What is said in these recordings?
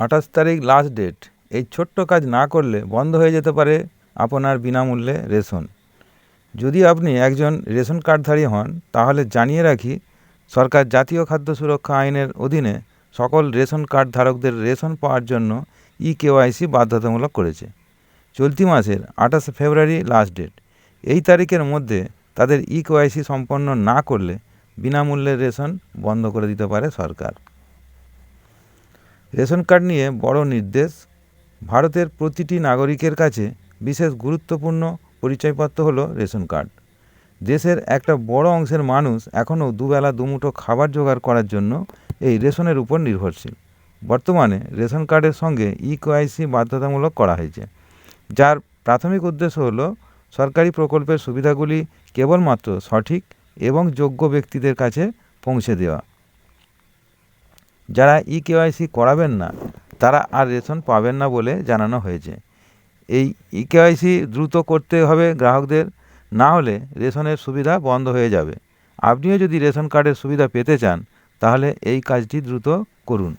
আঠাশ তারিখ last date এই ছোট্ট কাজ না করলে বন্ধ হয়ে যেতে পারে আপনার বিনামূল্যে রেশন। যদি আপনি একজন রেশন কার্ডধারী হন, তাহলে জানিয়ে রাখি, সরকার জাতীয় খাদ্য সুরক্ষা আইনের অধীনে সকল রেশন কার্ড ধারকদের রেশন পাওয়ার জন্য ই কেওয়াইসি বাধ্যতামূলক করেছে। চলতি মাসের আঠাশে ফেব্রুয়ারি লাস্ট ডেট এই তারিখের মধ্যে তাদের ই কেওয়াইসি সম্পন্ন না করলে বিনামূল্যে রেশন বন্ধ করে দিতে পারে সরকার। রেশন কার্ড নিয়ে বড় নির্দেশ। ভারতের প্রতিটি নাগরিকের কাছে বিশেষ গুরুত্বপূর্ণ পরিচয়পত্র হলো রেশন কার্ড। দেশের একটা বড় অংশের মানুষ এখনও দুবেলা দুমুঠো খাবার জোগাড় করার জন্য এই রেশনের উপর নির্ভরশীল। বর্তমানে রেশন কার্ডের সঙ্গে ই কেওয়াইসি বাধ্যতামূলক করা হয়েছে। যার প্রাথমিক উদ্দেশ্য হল সরকারি প্রকল্পের সুবিধাগুলি কেবলমাত্র সঠিক এবং যোগ্য ব্যক্তিদের কাছে পৌঁছে দেওয়া। যারা ই কেওয়াইসি করাবেন না, তারা আর রেশন পাবেন না বলে জানানো হয়েছে। এই ই কেওয়াইসি দ্রুত করতে হবে গ্রাহকদের, না হলে রেশনের সুবিধা বন্ধ হয়ে যাবে। আপনিও যদি রেশন কার্ডের সুবিধা পেতে চান, তাহলে এই কাজটি দ্রুত করুন।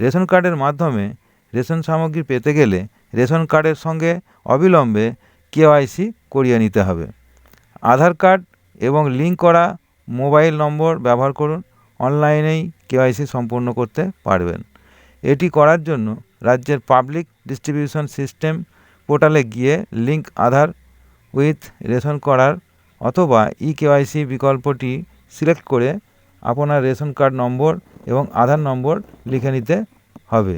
রেশন কার্ডের মাধ্যমে রেশন সামগ্রী পেতে গেলে রেশন কার্ডের সঙ্গে অবিলম্বে কেওয়াইসি করিয়ে নিতে হবে। আধার কার্ড এবং লিঙ্ক করা মোবাইল নম্বর ব্যবহার করুন। অনলাইনেই কেওয়াইসি সম্পূর্ণ করতে পারবেন। এটি করার জন্য রাজ্যের পাবলিক ডিস্ট্রিবিউশন সিস্টেম পোর্টালে গিয়ে লিঙ্ক আধার উইথ রেশন করার অথবা ই কেওয়াইসি বিকল্পটি সিলেক্ট করে আপনার রেশন কার্ড নম্বর এবং আধার নম্বর লিখে নিতে হবে।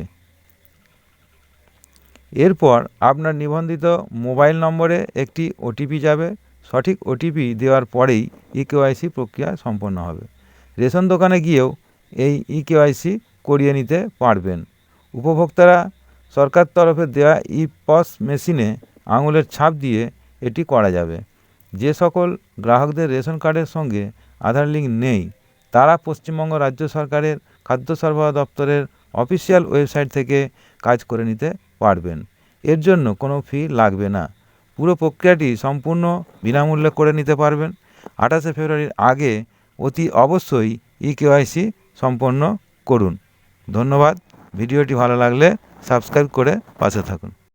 এরপর আপনার নিবন্ধিত মোবাইল নম্বরে একটি ওটিপি যাবে। সঠিক ওটিপি দেওয়ার পরেই ই কেওয়াইসি প্রক্রিয়া সম্পন্ন হবে। রেশন দোকানে গিয়েও এই ই কেওয়াইসি করিয়ে নিতে পারবেন। উপভোক্তারা সরকার তরফে দেওয়া ই পস মেশিনে আঙুলের ছাপ দিয়ে এটি করা যাবে। যে সকল গ্রাহকদের রেশন কার্ডের সঙ্গে আধার লিঙ্ক নেই, তারা পশ্চিমবঙ্গ রাজ্য সরকারের খাদ্য সরবরাহ দপ্তরের অফিসিয়াল ওয়েবসাইট থেকে কাজ করে নিতে পারবেন। এর জন্য কোনো ফি লাগবে না। পুরো প্রক্রিয়াটি সম্পূর্ণ বিনামূল্যে করে নিতে পারবেন। আঠাশে ফেব্রুয়ারির আগে অতি অবশ্যই ই কেওয়াইসি সম্পন্ন করুন। ধন্যবাদ। ভিডিওটি ভালো লাগলে সাবস্ক্রাইব করে পাশে থাকুন।